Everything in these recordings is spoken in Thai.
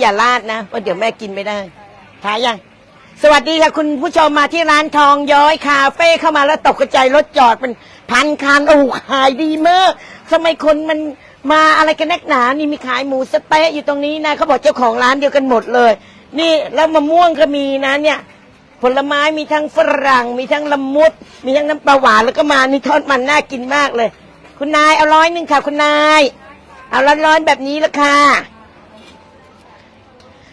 อย่าลาดนะเพราะเดี๋ยวแม่กินไม่ได้ทายังสวัสดีค่ะคุณผู้ชมมาที่ร้านทองย้อยคาเฟ่เข้ามาแล้วตกใจรถจอดเป็นพันคันโอ้ขายดีมากทำไมคนมันมาอะไรกันนักหนานี่มีขายหมูสเต๊ะอยู่ตรงนี้นะเขาบอกเจ้าของร้านเดียวกันหมดเลย นี่แล้วมะม่วงก็มีนะเนี่ย ผลไม้มีทั้งฝรั่ง มีทั้งละมุด มีทั้งน้ำปลาหวานแล้วก็มานี่ทอดมันน่ากินมากเลย คุณนายเอาร้อยหนึ่งค่ะคุณนาย เอาร้อนๆแบบนี้ละค่ะ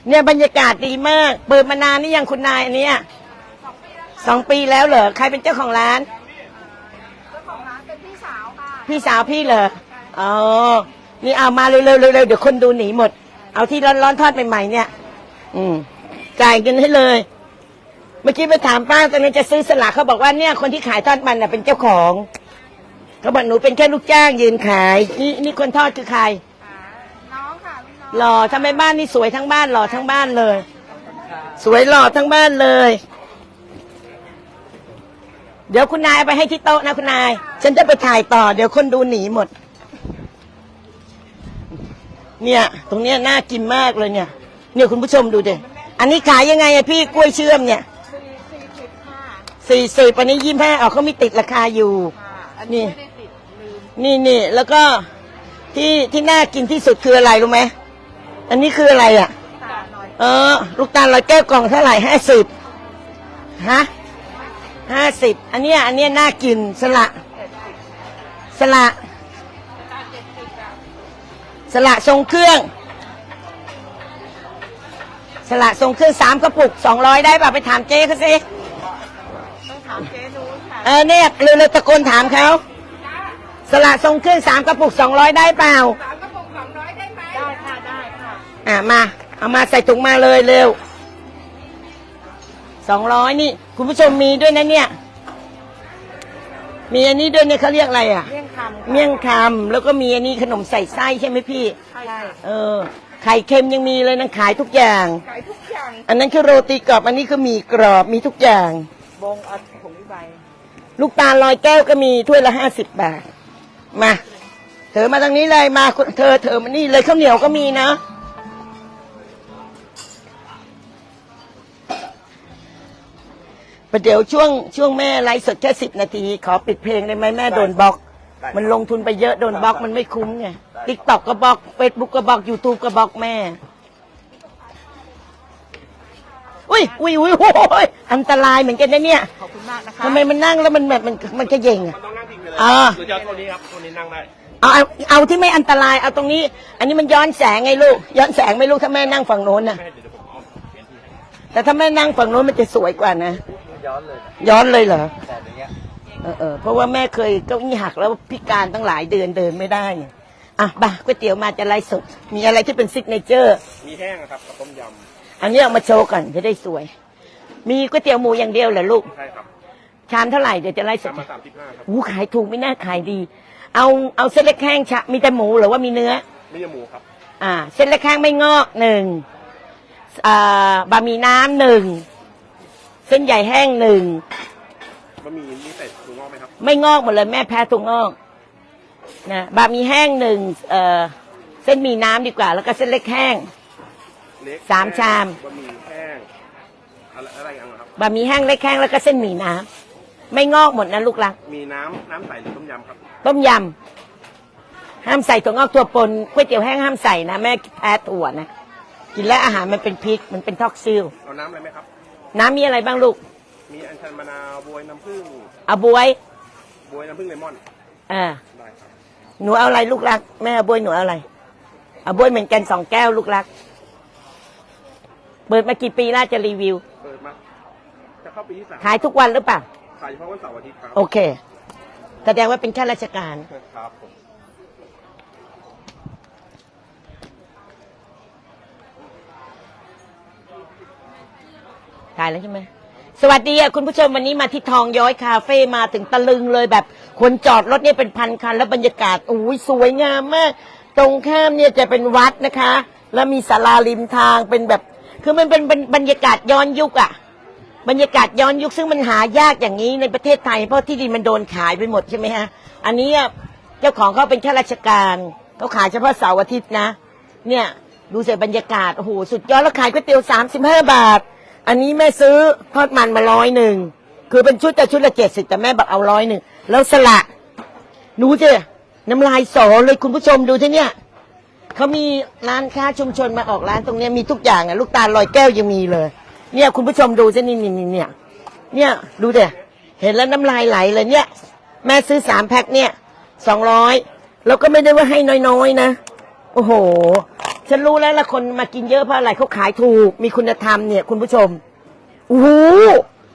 เนี่ยบรรยากาศดีมาก เปิดมานานนี่ยังคุณนายอันเนี้ยสองปีแล้วเหรอใครเป็นเจ้าของร้านเจ้าของร้านเป็นพี่สาวค่ะพี่สาวพี่เหรออ๋อนี่เอามาเร็วๆเร็วๆเดี๋ยวคนดูหนีหมด เอาที่ร้อนๆทอดใหม่ๆเนี่ย อืมจ่ายเงินให้เลย เมื่อกี้ไปถามป้าตอนนี้จะซื้อสลากเขาบอกว่าเนี่ยคนที่ขายทอดมันน่ะเป็นเจ้าของเขาบอกหนูเป็นแค่ลูกจ้างยืนขาย นี่นี่คนทอดคือใคร น้องค่ะลูกน้อง หล่อทำไมบ้านนี่สวยทั้งบ้านหล่อทั้งบ้านเลย สวยหล่อทั้งบ้านเลย เดี๋ยวคุณนายเอาไปให้ที่โต๊ะนะคุณนาย ฉันจะไปถ่ายต่อ เดี๋ยวคนดูหนีหมด เนี่ย ตรงเนี้ยน่ากินมากเลยเนี่ย เนี่ยคุณผู้ชมดูดิอันนี้ขายยังไงอะพี่กล้วยเชื่อมเนี่ยสี่สี่สิบค่ะสี่สิบอันนี้ยี่ห้าเอาเขามีติดราคาอยู่ค่ะอันนี่นี้ไม่ได้ติดลืมนี่นี่แล้วก็ที่ที่น่ากินที่สุดคืออะไรรู้ไหม อันนี้คืออะไรอะตาหน่อยเออ ลูกตาลร้อยแก้วกล่องเท่าไหร่ห้าสิบฮะห้าสิบอันเนี้ยอันเนี้ยน่ากินสละเจ็ดสิบสละตาเจ็ดสิบอะสละทรงเครื่อง สละทรงเครื่องสามกระปุกสองร้อยได้ป่ะไปถามเจ๊เขาสิต้องถามเจ๊นูนค่ะ เออเนี่ยเร็วๆตะโกนถามเขาสละทรงเครื่องสามกระปุกสองร้อยได้เปล่า สาม อะมา เอามาใส่ถุงมาเลยเร็วสองร้อยนี่ คุณผู้ชมมีด้วยนะเนี่ย มีอันนี้ด้วยเนี่ยเขาเรียกอะไรอะเมี่ยงคำเมี่ยงคำแล้วก็มีอันนี้ขนมใส่ไส้ใช่ไหมพี่ ใช่เออ ไข่เค็มยังมีเลยนะขายทุกอย่าง ขายทุกอย่างอันนั้นคือโรตีกรอบ อันนี้คือหมี่กรอบมีทุกอย่าง บงเอาผงใบลูกตาลลอยแก้วก็มีถ้วยละห้าสิบบาท มา เธอมาทางนี้เลยมาคุณเธอเธอมานี่เลยข้าวเหนียวก็มีนะ ประเดี๋ยวช่วงช่วงแม่ไลฟ์สดแค่สิบนาที ขอปิดเพลงได้ไหมแม่โดนบล็อกมันลงทุนไปเยอะโดนบล็อกมันไม่คุ้มไงติ๊กต็อกก็บล็อกเฟซบุ๊กก็บล็อกยูทูบก็บล็อกแม่ อุ้ยอุ้ยอุ้ยโอ้ยอันตรายเหมือนกันนะเนี่ยขอบคุณมากนะคะทำไมมันนั่งแล้วมันแบบมันมันกระเยงอะ ต้องนั่งพิงไปเลยอ่า หรือจะเอาตัวนี้ครับตัวนี้นั่งได้ เอาเอาเอาที่ไม่อันตรายเอาตรงนี้ อันนี้มันย้อนแสงไงลูก ย้อนแสงไหม่ลูกถ้าแม่นั่งฝั่งโน้นนะไม่ให้เดี๋ยวผมเอาเปลี่ยนที่ให้แต่ถ้าแม่นั่งฝั่งโน้นมันจะสวยกว่านะ ย้อนเลยย้อนเลยเหรอแต่อย่างเงี้ยเออเออเพราะว่าแม่เคยเก้าอี้หักแล้วพิการตั้งหลายเดือนเดินไม่ได้ไงอะบ่าก๋วยเตี๋ยวมาจะไล่สด มีอะไรที่เป็นซิกเนเจอร์ มีแห้งนะครับกับต้มยอันนี้เอามาโชว์ก่อนจะได้สวย มีก๋วยเตี๋ยวหมูอย่างเดียวเหรอลูกำใช่ครับชามเท่าไหร่เดี๋ยวจะไล่สดทำมาสามสิบห้าครับหูขายถูกไม่น่าขายดี เอาเอาเส้นเล็กแห้งชะมีแต่หมูหรือว่ามีเนื้อ ไม่ใช่หมูครับ อ่า เส้นเล็กแห้งไม่งอกหนึ่งอ่าบะหมี่น้ำหนึ่ง เส้นใหญ่แห้งหนึ่งบะหมี่มีใส่ถั่วงอกไหมครับไม่งอกหมดเลยแม่แพ้ถุงงอกนะบะหมี่แห้งหนึ่งเอ่อเส้นหมี่น้ำดีกว่า แล้วก็เส้นเล็กแห้ง เล็กสามชาม บะหมี่แห้งอะไรอะไรอย่างเงี้ยครับ บะหมี่แห้งเล็กแห้งแล้วก็เส้นหมี่น้ำไม่งอกหมดนะลูกหลัก มีน้ำน้ำใสหรือต้มยำครับ ต้มยำห้ามใส่ถั่วงอกถั่วปนก๋วยเตี๋ยวแห้งห้ามใส่นะแม่แพ้ถั่วนะกินแล้วอาหารมันเป็นพิษมันเป็นท็อกซิลเอาน้ำอะไรไหมครับ น้ำมีอะไรบ้างลูก มีอัญชันมะนาวบวยน้ำผึ้งเอาบวย บวยน้ำผึ้งเลมอนอ่าได้ครับหนูเอาอะไรลูกรัก แม่เอาบวยหนูเอาอะไรเอาบวยเหมือนกันสองแก้วลูกรัก เปิดมากี่ปีน่าจะรีวิว เปิดมาจะเข้าปีที่สามขายทุกวันหรือเปล่า ขายเฉพาะวันเสาร์อาทิตย์ครับโอเค แสดงว่าเป็นข้าราชการครับผม ถ่ายแล้วใช่ไหมสวัสดีอะคุณผู้ชมวันนี้มาที่ทองย้อยคาเฟ่มาถึงตะลึงเลยแบบ คนจอดรถเนี่ยเป็นพันคัน แล้วบรรยากาศอุ้ยสวยงามมาก ตรงข้ามเนี่ยจะเป็นวัดนะคะ แล้วมีศาลาริมทางเป็นแบบ คือมันเป็นบรรบรรยากาศย้อนยุคอะ บรรยากาศย้อนยุคซึ่งมันหายากอย่างนี้ในประเทศไทย เพราะที่ดินมันโดนขายไปหมดใช่ไหมฮะอันนี้อะเจ้าของเขาเป็นข้าราชการเขาขายเฉพาะเสาร์อาทิตย์นะ เนี่ยดูเสียบรรยากาศโอ้โหสุดยอดแล้วขายก๋วยเตี๋ยวสามสิบห้าบาท อันนี้แม่ซื้อทอดมันมาร้อยหนึ่งคือเป็นชุดแต่ชุดละเจ็ดสิบแต่แม่บอกเอาร้อยหนึ่งแล้วสละดูสิน้ำลายสอเลยคุณผู้ชมดูที่เนี่ยเขามีร้านค้าชุมชนมาออกร้านตรงเนี้ยมีทุกอย่างอะลูกตาลลอยแก้วยังมีเลย เนี่ยคุณผู้ชมดูสินี่นี่นี่เนี่ยเนี่ยดูเดเห็นแล้วน้ำลายไหลเลยเนี่ย แม่ซื้อสามแพ็คเนี่ยสองร้อยแล้วก็ไม่ได้ว่าให้น้อยๆนะ โอ้โห ฉันรู้แล้วละคนมากินเยอะเพราะอะไรเขาขายถูก มีคุณธรรมเนี่ย คุณผู้ชมโอ้โห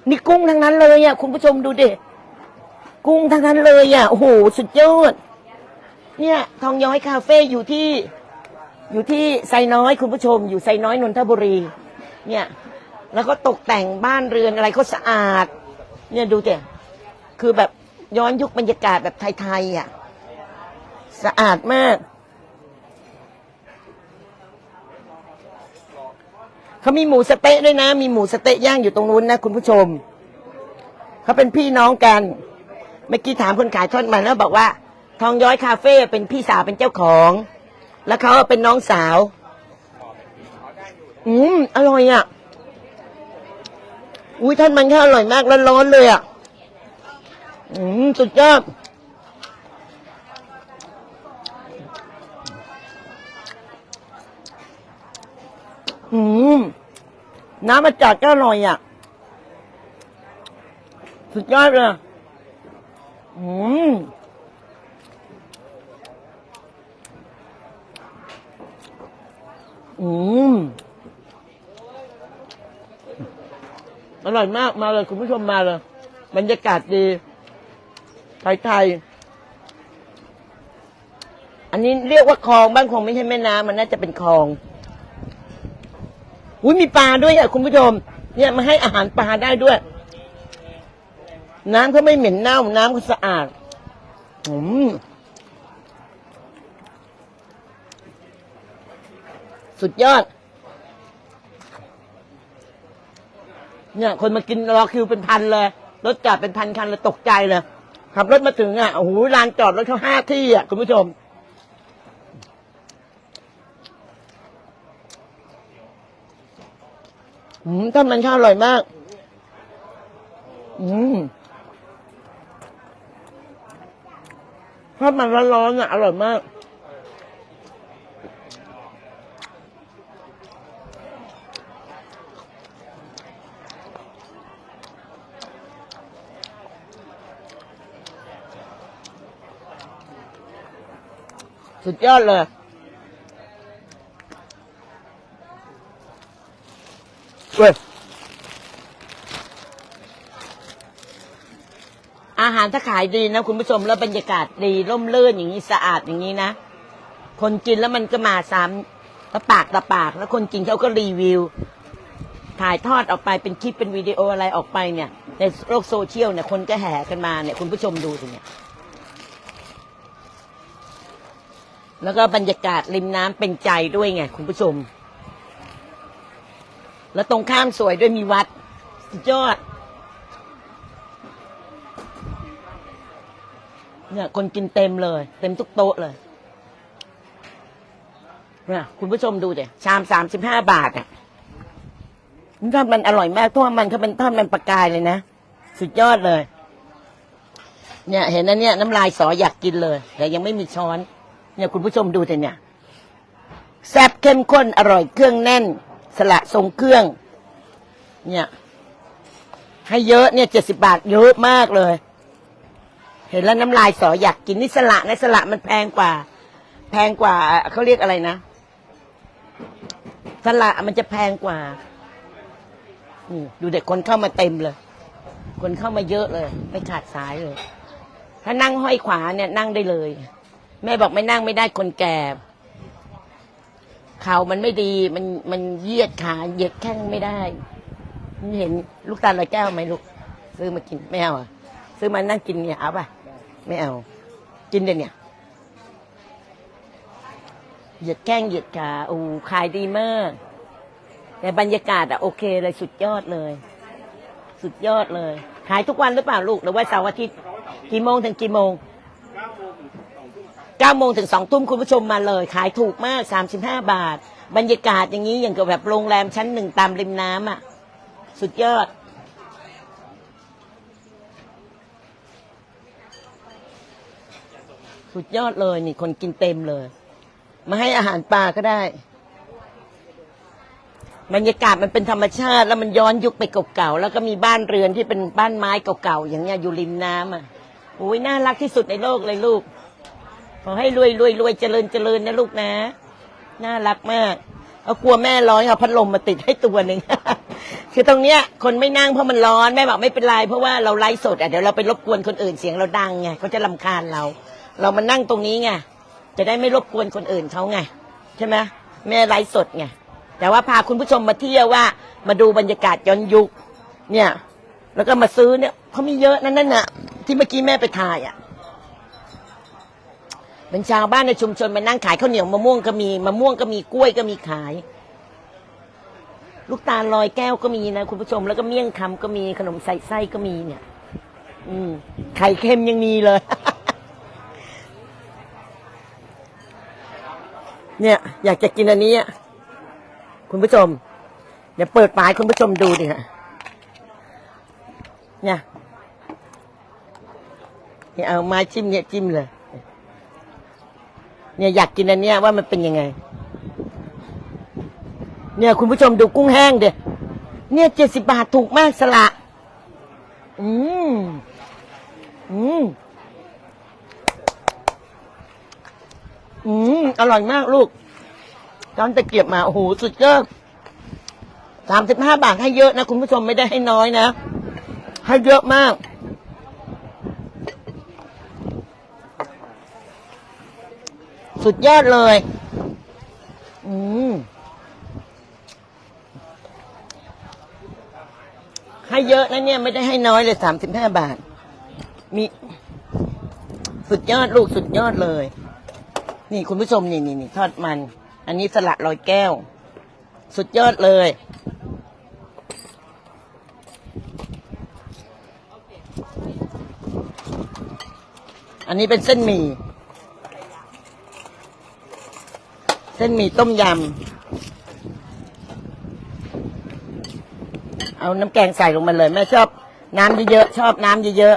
นี่กุ้งทั้งนั้นเลยอะคุณผู้ชมดูดิกุ้งทั้งนั้นเลยอะโอ้โหสุดยอดเนี่ย ทองย้อยคาเฟ่อยู่ที่ อยู่ที่ไซน้อยคุณผู้ชม อยู่ไซน้อยนนทบุรี เนี่ย แล้วก็ตกแต่งบ้านเรือนอะไรก็สะอาด เนี่ยดูเถอะคือแบบย้อนยุคบรรยากาศแบบไทยๆอะ สะอาดมาก เขามีหมูสะเต๊ะด้วยนะ มีหมูสะเต๊ะย่างอยู่ตรงนู้นนะคุณผู้ชม เขาเป็นพี่น้องกัน เมื่อกี้ถามคนขายทอดมันแล้วบอกว่า ทองย้อยคาเฟ่เป็นพี่สาวเป็นเจ้าของ แล้วเขาเป็นน้องสาว อืมอร่อยอะ อุ้ยท่านมันแค่อร่อยมากแล้วร้อนเลยอะ อืมสุดยอด อืม น้ำมันจัดก็อร่อยอะ สุดยอดเลย อืม อืม อร่อยมากมาเลย คุณผู้ชมมาเลย บรรยากาศดี ไทยๆอันนี้เรียกว่าคลองบ้านคงไม่ใช่แม่น้ำมันน่าจะเป็นคลอง อุ้ยมีปลาด้วยอะคุณผู้ชม เนี่ยมาให้อาหารปลาได้ด้วย น้ำเขาไม่เหม็นเน่า น้ำเขาสะอาดอืมสุดยอด เนี่ย คนมากินรอคิวเป็นพันเลย รถจอดเป็นพันคันเลยตกใจเลย ขับรถมาถึงอะ โอ้โหลานจอดรถเขาห้าที่อะ คุณผู้ชม อืมต้นมันข้าวอร่อยมาก อืมทอดมันร้อนๆอะอร่อยมาก สุดยอดเลย เว้ยอาหารถ้าขายดีนะคุณผู้ชมแล้วบรรยากาศดีร่มรื่นอย่างนี้สะอาดอย่างนี้นะ คนกินแล้วมันก็มาซ้ำแล้วปากต่อปาก แล้วคนกินเขาก็รีวิว ถ่ายทอดออกไปเป็นคลิปเป็นวิดีโออะไรออกไปเนี่ย ในโลกโซเชียลเนี่ยคนก็แห่กันมาเนี่ยคุณผู้ชมดูสิเนี่ยแล้วก็บรรยากาศริมน้ำเป็นใจด้วยไงคุณผู้ชม แล้วตรงข้ามสวยด้วยมีวัด สุดยอด เนี่ย คนกินเต็มเลย เต็มทุกโต๊ะเลยเนี่ยคุณผู้ชมดูเดี๋ยชามสามสิบห้าบาทอะทอดมันอร่อยมากทอดมันเขาเป็นทอดมันประกายเลยนะ สุดยอดเลย เนี่ย เห็นนะเนี่ยน้ำลายสออยากกินเลย แต่ยังไม่มีช้อน เนี่ยคุณผู้ชมดูแต่เนี่ยแซ่บเข้มข้นอร่อยเครื่องแน่น สละทรงเครื่อง เนี่ย ให้เยอะเนี่ยเจ็ดสิบาทเยอะมากเลย เห็นแล้วน้ำลายสออยากกินนี่สละในะสละมันแพงกว่า แพงกว่าเขาเรียกอะไรนะสละมันจะแพงกว่าดูเด็กคนเข้ามาเต็มเลย คนเข้ามาเยอะเลย ไม่ขาดสายเลย ถ้านั่งห้อยขวาเนี่ยนั่งได้เลย แม่บอกไม่นั่งไม่ได้คนแก่ เข่ามันไม่ดีมันมันเหยียดขาเหยียดแข้งไม่ได้เห็นลูกตาลลอยแก้วไหมลูกซื้อมากินไม่เอาอะ ซื้อมานั่งกินเนี่ยเอาป่ะไม่เอา กินเดี๋ยวเนี่ยเหยียดแข้งเหยียดขาโอ้ขายดีมาก แต่บรรยากาศอะโอเคเลยสุดยอดเลย สุดยอดเลย ขายทุกวันหรือเปล่าลูกหรือว่าเสาร์อาทิตย์กี่โมงถึงกี่โมง เก้าโมงถึงสองทุ่มคุณผู้ชมมาเลย ขายถูกมากสามสิบห้าบาท บรรยากาศอย่างนี้อย่างกับแบบโรงแรมชั้นหนึ่งตามริมน้ำอะ สุดยอด สุดยอดเลยนี่คนกินเต็มเลย มาให้อาหารปลาก็ได้ บรรยากาศมันเป็นธรรมชาติ แล้วมันย้อนยุคไปเก่าๆแล้วก็มีบ้านเรือนที่เป็นบ้านไม้เก่าๆอย่างเงี้ยอยู่ริมน้ำอะโอ้ยน่ารักที่สุดในโลกเลยลูก ขอให้รวยรวยรวยเจริญเจริญนะลูกนะ น่ารักมาก เอากลัวแม่ร้อนเอาพัดลมมาติดให้ตัวหนึ่ง คือตรงเนี้ย คนไม่นั่งเพราะมันร้อนแม่บอกไม่เป็นไรเพราะว่าเราไลฟ์สดอะเดี๋ยวเราไปรบกวนคนอื่นเสียงเราดังไงเขาจะลำคาญเรา เรามานั่งตรงนี้ไงจะได้ไม่รบกวนคนอื่นเขาไงใช่ไหมแม่ไลฟ์สดไงแต่ว่าพาคุณผู้ชมมาเที่ยวว่า มาดูบรรยากาศย้อนยุคเนี่ย แล้วก็มาซื้อเนี่ยเขามีเยอะนั่นน่ะที่เมื่อกี้แม่ไปถ่ายอะ เป็นชาวบ้านในชุมชนมานั่งขายข้าวเหนียวมะม่วงก็มีมะม่วงก็มีกล้วยก็มีขาย ลูกตาลลอยแก้วก็มีนะคุณผู้ชมแล้วก็เมี่ยงคำก็มีขนมใส่ไส้ก็มีเนี่ย อืมไข่เค็มยังมีเลย เนี่ย อยากจะกินอันนี้คุณผู้ชม เดี๋ยวเปิดปลายคุณผู้ชมดูดิฮะเนี่ยเนี่ยเอาไม้จิ้มเนี่ยจิ้มเลย เนี่ยอยากกินอันเนี้ยว่ามันเป็นยังไง เนี่ยคุณผู้ชมดูกุ้งแห้งเดียเนี่ยเจ็ดสิบาทถูกมากสละ อืม อืม อืม อร่อยมากลูกตอนตะเกียบมา โอ้โห สุดยอดสามสิบห้าบาทให้เยอะนะ คุณผู้ชมไม่ได้ให้น้อยนะ ให้เยอะมาก สุดยอดเลย อืม ให้เยอะนะเนี่ย ไม่ได้ให้น้อยเลยสามสิบห้าบาท มี สุดยอดลูกสุดยอดเลย นี่คุณผู้ชมนี่นี่นี่ทอดมัน อันนี้สละลอยแก้ว สุดยอดเลยอันนี้เป็นเส้นหมี่ เส้นหมี่ต้มยำ เอาน้ำแกงใส่ลงมาเลย แม่ชอบน้ำเยอะๆ ชอบน้ำเยอะ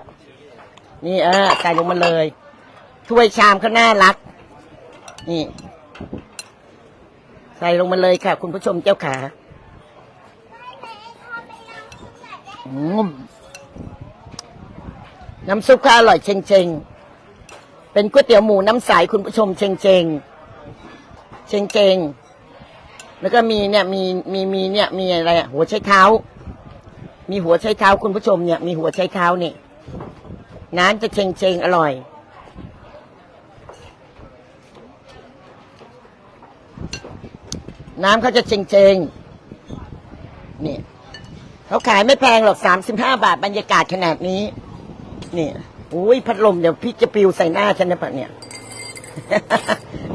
ๆ นี่เออใส่ลงมาเลย ถ้วยชามเขาน่ารัก นี่ ใส่ลงมาเลยค่ะ คุณผู้ชมเจ้าขาอืมน้ำซุปก็อร่อยเชงเชงๆเป็นก๋วยเตี๋ยวหมูน้ำใสคุณผู้ชมเชงเชงๆ เชงเชงแล้วก็มีเนี่ยมีมีมีเนี่ยมีอะไรอะหัวไชเท้า มีหัวไชเท้าคุณผู้ชมเนี่ยมีหัวไชเท้านี่น้ำจะเชงเชงอร่อย น้ำเขาจะเชงเชงนี่เขาขายไม่แพงหรอกสามสิบห้าบาทบรรยากาศขนาดนี้ นี่อุ้ยพัดลมเดี๋ยวพริกจะปลิวใส่หน้าฉันนะปะเนี่ย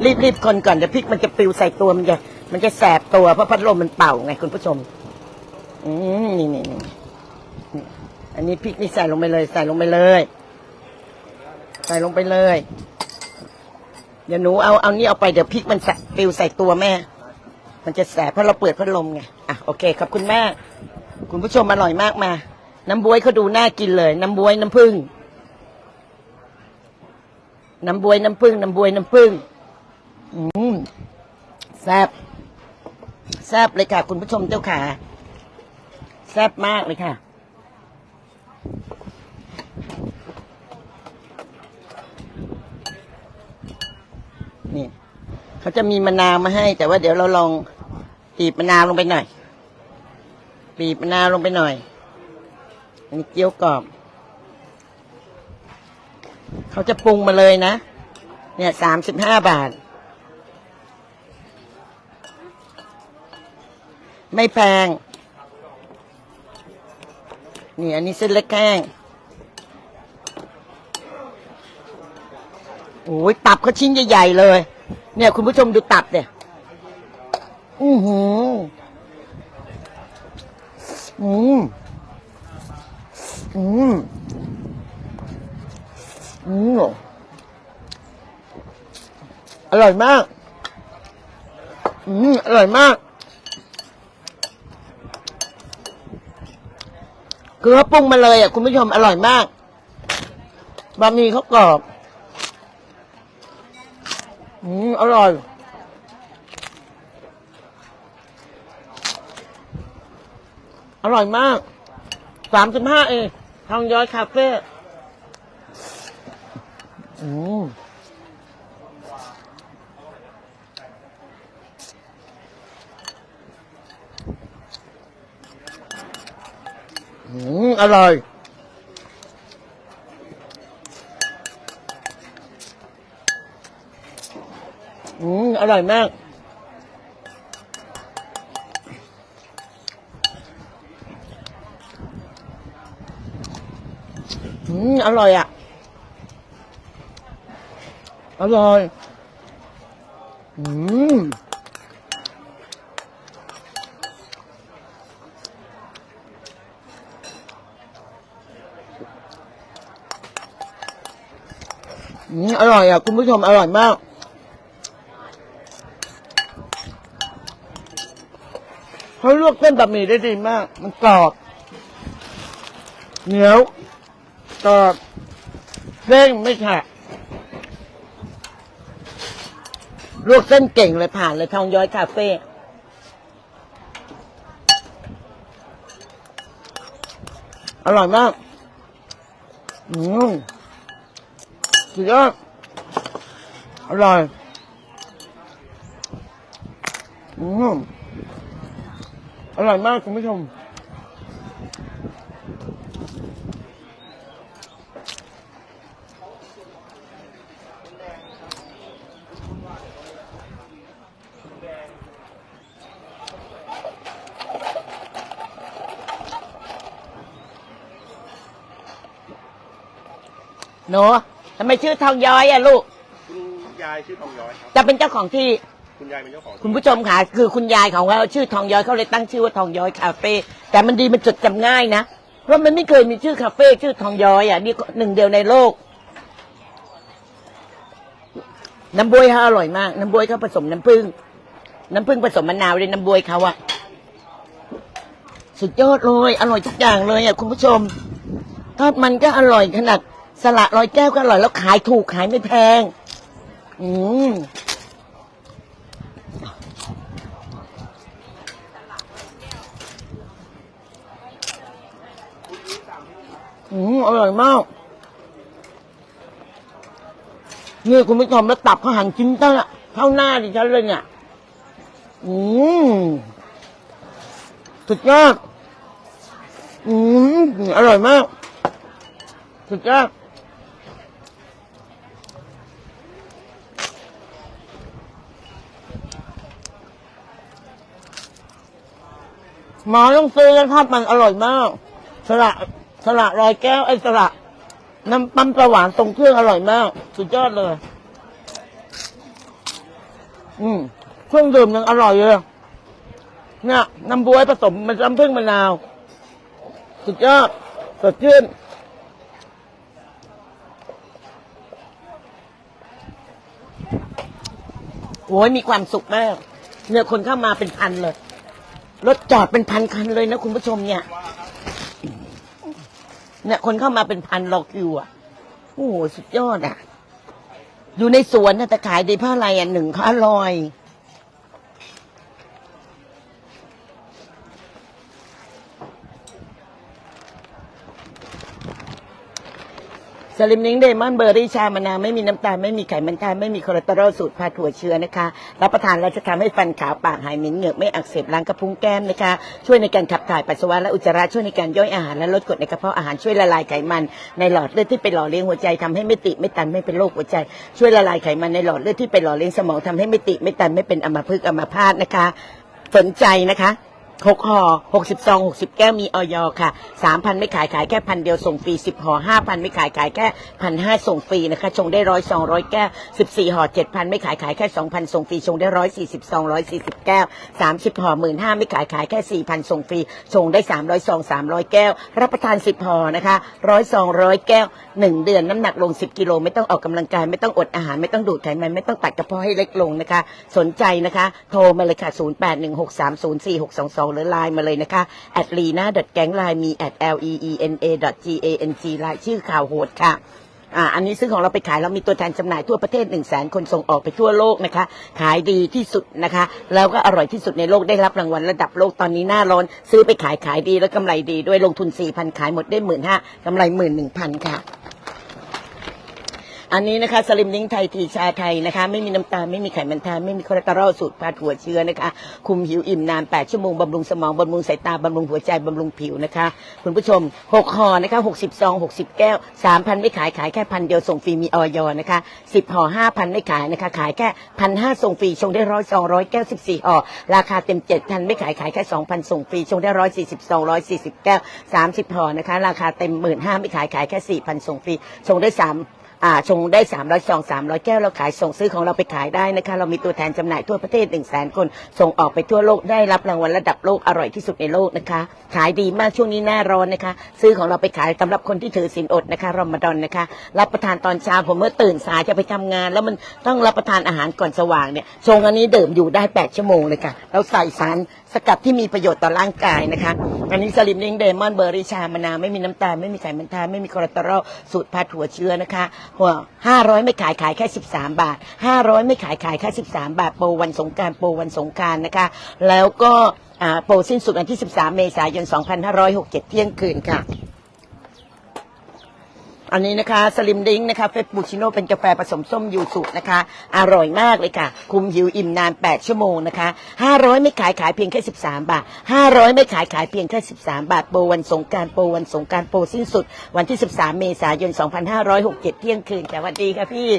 รีบรีบคนก่อนเดี๋ยวพริกมันจะปลิวใส่ตัวมันจะมันจะแสบตัวเพราะพัดลมมันเป่าไงคุณผู้ชม อืมนี่นี่นี่อันนี้พริกนี่ใส่ลงไปเลย ใส่ลงไปเลย ใส่ลงไปเลยเดี๋ยวหนูเอาเอานี่เอาไปเดี๋ยวพริกมันปลิวใส่ตัวแม่ มันจะแสบเพราะเราเปิดพัดลมไงอะโอเคขอบคุณแม่ คุณผู้ชมอร่อยมากมา น้ำบวยเขาดูน่ากินเลย น้ำบวยน้ำผึ้ง น้ำบวยน้ำผึ้งน้ำบวยน้ำผึ้งอืมแซบแซบเลยค่ะ คุณผู้ชมเจ้าขาแซบมากเลยค่ะ นี่เขาจะมีมะนาวมาให้ แต่ว่าเดี๋ยวเราลองตีบมะนาวลงไปหน่อยบีบมะนาวลงไปหน่อย อันนี้เกี๊ยวกรอบ เขาจะปรุงมาเลยนะ เนี่ยสามสิบห้าบาท ไม่แพง นี่อันนี้เส้นเล็กแห้งโอ้ยตับเขาชิ้นใหญ่ๆเลย เนี่ย คุณผู้ชมดูตับเนี่ย อือหืออืมอืม อืมอร่อยมาก อืมอร่อยมาก คือเขาปรุงมาเลยอะคุณผู้ชมอร่อยมาก บะหมี่เขากรอบ อืมอร่อยอร่อยมาก สามสิบห้าเองทองย้อยคาเฟ่ อืมอืมอร่อยอืมอร่อยมาก อืมอร่อยอะ อร่อย อืมอืมอร่อยอะ คุณผู้ชมอร่อยมาก เขาลวกเส้นบะหมี่ได้ดีมาก มันกรอบ เหนียวกรอบเส้นไม่แฉะ ลวกเส้นเก่งเลยผ่านเลยทองย้อยคาเฟ่อร่อยมาก อืมสุดยอดอร่อย อืมอร่อยมากคุณผู้ชม หนูทำไมชื่อทองย้อยอะลูก คุณยายชื่อทองย้อยครับ จะเป็นเจ้าของที่ คุณยายเป็นเจ้าของคุณผู้ชมค่ะ คือคุณยายของเราชื่อทองย้อยเขาเลยตั้งชื่อว่าทองย้อยคาเฟ่แต่มันดีมันจดจำง่ายนะเพราะมันไม่เคยมีชื่อคาเฟ่ชื่อทองย้อยอะนี่หนึ่งเดียวในโลก น้ำบวยเขาอร่อยมาก น้ำบวยเขาผสมน้ำผึ้งน้ำผึ้งผสมมะนาวเลยน้ำบวยเขาอะสุดยอดเลย อร่อยทุกอย่างเลยอะคุณผู้ชมทอดมันก็อร่อยขนาด สละร้อยแก้วก็อร่อยแล้วขายถูกขายไม่แพง อืมอืมอร่อยมากนี่คุณผู้ชมแล้วตับเขาหั่นชิ้นเท่าเท่าหน้าดิฉันเลยเนี่ย อืมสุดยอด อืมอร่อยมากสุดยอด หมาต้องซื้อนะครับ มันอร่อยมาก สละสละรอยแก้วไอ้สละน้ำปั๊มปลาหวานตรงเครื่องอร่อยมาก สุดยอดเลย อืมเครื่องดื่มยังอร่อยเลยเนี่ยน้ำบวยผสมมันน้ำผึ้งมะนาว สุดยอดสดชื่นโอ้ยมีความสุขมาก เนี่ยคนเข้ามาเป็นพันเลย รถจอดเป็นพันคันเลยนะคุณผู้ชมเนี่ย เนี่ยคนเข้ามาเป็นพันรอคิวอะ โอ้โห สุดยอดอะ อยู่ในสวนนะแต่ขายดีเพราะอะไรอะหนึ่งเขาอร่อย สลิมนิ้งเดมอนเบอร์รี่ชามะนาวไม่มีน้ำตาล ไม่มีไขมันทานไม่มีคอเลสเตอรอลสูตรพาถั่วเชื้อนะคะ รับประทานแล้วจะทำให้ฟันขาวปากหายเหม็นเหงือกไม่อักเสบล้างกระพุ้งแก้มนะคะ ช่วยในการขับถ่ายปัสสาวะและอุจจาระช่วยในการย่อยอาหารและลดกรดในกระเพาะอาหารช่วยละลายไขมัน ในหลอดเลือดที่ไปหล่อเลี้ยงหัวใจทำให้ไม่ติไม่ตันไม่เป็นโรคหัวใจ ช่วยละลายไขมันในหลอดเลือดที่ไปหล่อเลี้ยงสมองทำให้ไม่ติไม่ตันไม่เป็นอัมพฤกษ์อัมพาตนะคะ สนใจนะคะ หกห่อหกสิบซองหกสิบแก้วมีออยค่ะสามพันไม่ขายขายแค่พันเดียวส่งฟรีสิบห่อห้าพันไม่ขายขายแค่พันห้าส่งฟรีนะคะชงได้ร้อยสองร้อยแก้วสิบสี่ห่อเจ็ดพันไม่ขายขายแค่สองพันส่งฟรีชงได้ร้อยสี่สิบสองร้อยสี่สิบแก้วสามสิบห่อหมื่นห้าไม่ขายขายแค่สี่พันส่งฟรีชงได้สามร้อยซองสามร้อยแก้ว รับประทานสิบห่อนะคะร้อยสองร้อยแก้วหนึ่งเดือนน้ำหนักลงสิบกิโลไม่ต้องออกกำลังกายไม่ต้องอดอาหารไม่ต้องดูดไขมันไม่ต้องตัดกระเพาะให้เล็กลงนะคะ สนใจนะคะ โทรมาเลยค่ะ0 8 1 6 3 0 4 6 2 2หรือไลน์มาเลยนะคะ at lena gang line มี at l e e n a g a n g รายชื่อข่าวโหดค่ะอ่าอันนี้ซื้อของเราไปขายเรามีตัวแทนจำหน่ายทั่วประเทศ1 0 0 0 0แสนคนส่งออกไปทั่วโลกนะคะ ขายดีที่สุดนะคะ แล้วก็อร่อยที่สุดในโลกได้รับรางวัลระดับโลกตอนนี้หน้าร้อน ซื้อไปขายขายดีแล้วกำไรดีด้วยลงทุน4,000ขายหมดได้1 5 0 0 0กำไร11,000ค่ะ อันนี้นะคะสลิมลิงไทยทีชาไทยนะคะ ไม่มีน้ำตาลไม่มีไขมันทานไม่มีคอเลสเตอรอลสูตรพาหัวเชื้อนะคะ คุมหิวอิ่มนาน 8 ชั่วโมงบำรุงสมองบำรุงสายตาบำรุงหัวใจบำรุงผิวนะคะ คุณผู้ชม 6ห่อนะคะ60ซอง60 แก้ว 3,000 ไม่ขายขายแค่พันเดียวส่งฟรีมีออยอนะคะ 10ห่อ5,000 ไม่ขายนะคะ ขายแค่พันห้าส่งฟรีชงได้ร้อยสองร้อยแก้ว14ห่อราคาเต็ม7,000ไม่ขายขายแค่2,000ส่งฟรีชงได้ร้อยสี่สิบสองร้อยสี่สิบแก้ว30ห่อนะคะ ราคาเต็มหมื่นห้าไม่ขายขายแค่4,000ส่งฟรีชงได้3 ชงได้3 0 0ซอง300 แก้วเราขายส่งซื้อของเราไปขายได้นะคะ เรามีตัวแทนจำหน่ายทั่วประเทศ 1 0 0 0 0แสนคน ส่งออกไปทั่วโลกได้รับรางวัลระดับโลกอร่อยที่สุดในโลกนะคะ ขายดีมากช่วงนี้หน้าร้อนนะคะ ซื้อของเราไปขายสำหรับคนที่ถือศีลอดนะคะรอมฎอนนะคะ รับประทานตอนเช้าผมเมื่อตื่นสายจะไปทำงาน แล้วมันต้องรับประทานอาหารก่อนสว่างเนี่ยชงอันนี้ดื่มอยู่ได้ 8 ชั่วโมงเลยค่ะเราใส่สารสกัดที่มีประโยชน์ต่อร่างกายนะคะ อันนี้สลิมลิงเดมอนเบอร์รี่ชามะนาวไม่มีน้ำตาล ไม่มีไขมันทานไม่มีคอเลสเตอรอลสูตรพาถั่วเชื้อนะคะหัวห้าร้อยไม่ขายขายแค่สิบสาบาทห้าร้อยไม่ขายขายแค่สิบสาบาท โปรวันสงการโปรวันสงการนะคะ แล้วก็อ่าโปรสิ้นสุดวันที่ 13 เมษายน 2567 เที่ยงคืนค่ะ อันนี้นะคะสลิมดิงนะคะเฟสปูชิโน่เป็นกาแฟผสมส้มยูสุนะคะ อร่อยมากเลยค่ะ คุมหิวอิ่มนาน 8 ชั่วโมงนะคะ 500 ไม่ขายขายเพียงแค่ 13 บาท 500 ไม่ขายขายเพียงแค่ 13 บาท โปรวันสงกรารโปรวันสงกรารโปรสิ้นสุด วันที่ 13 เมษายน 2567 เที่ยงคืนค่ะสวัสดีค่ะพี่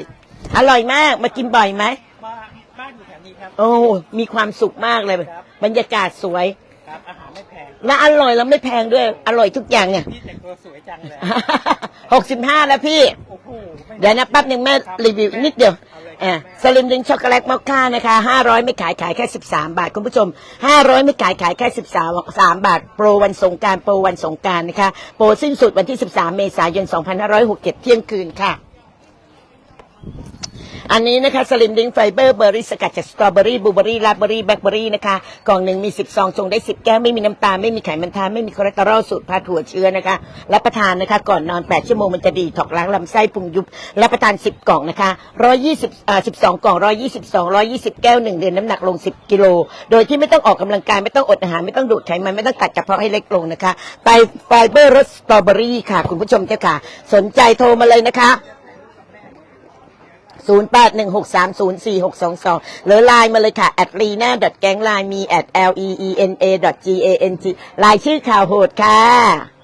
อร่อยมากมากินบ่อยไหมมาบ้านอยู่แถวนี้ครับโอ้มีความสุขมากเลยครับบรรยากาศสวย ครับอาหารไม่แพงและอร่อยแล้วไม่แพงด้วย อร่อยทุกอย่างเนี่ย พี่แต่งตัวสวยจังเลยหกสิบห้าแล้วพี่ โอ้โหไม่เดี๋ยวนะแป๊บหนึ่งแม่ครับรีวิวนิดเดียวเอาเลยอ่าสลิมดิงช็อกโกแลตมอคค่านะคะห้าร้อยไม่ขายขายแค่สิบสามบาท คุณผู้ชมห้าร้อยไม่ขายขายแค่สิบสามสามบาท โปรวันสงกรารโปรวันสงกรารนะคะ โปรสิ้นสุดวันที่สิบสามเมษายนสองพันห้าร้อยหกเจ็ดเที่ยงคืนค่ะ อันนี้นะคะสลิมดิงไฟเบอร์เบอร์รี่สกัดจากสตรอเบอรี่บลูเบอรี่ราสเบอรี่แบล็คเบอรี่นะคะกล่องหนึ่งมีสิบซองชงได้สิบแก้วไม่มีน้ำตาลไม่มีไขมันทานไม่มีคอเลสเตอรอลสูตรพาถั่วเชื้อนะคะรับประทานนะคะก่อนนอนแปดชั่วโมงมันจะดีถอกล้างลำไส้พุงยุบรับประทานสิบกล่องนะคะร้อยยี่สิบอ่าสิบสองกล่องร้อยยี่สิบสองร้อยยี่สิบแก้วหนึ่งเดือนน้ำหนักลงสิบกิโล โดยที่ไม่ต้องออกกำลังกายไม่ต้องอดอาหารไม่ต้องดูดไขมันไม่ต้องตัดกระเพาะให้เล็กลงนะคะไฟไฟเบอร์รสสตรอเบอรี่ค่ะ คุณผู้ชมเจ้าค่ะ สนใจโทรมาเลยนะคะ 0 8 1 6 3 0 4 6 2 2 หรือไลน์มาเลยค่ะ at lena gang line มี at l e e n a g a n g ลายชื่อข่าวโหดค่ะ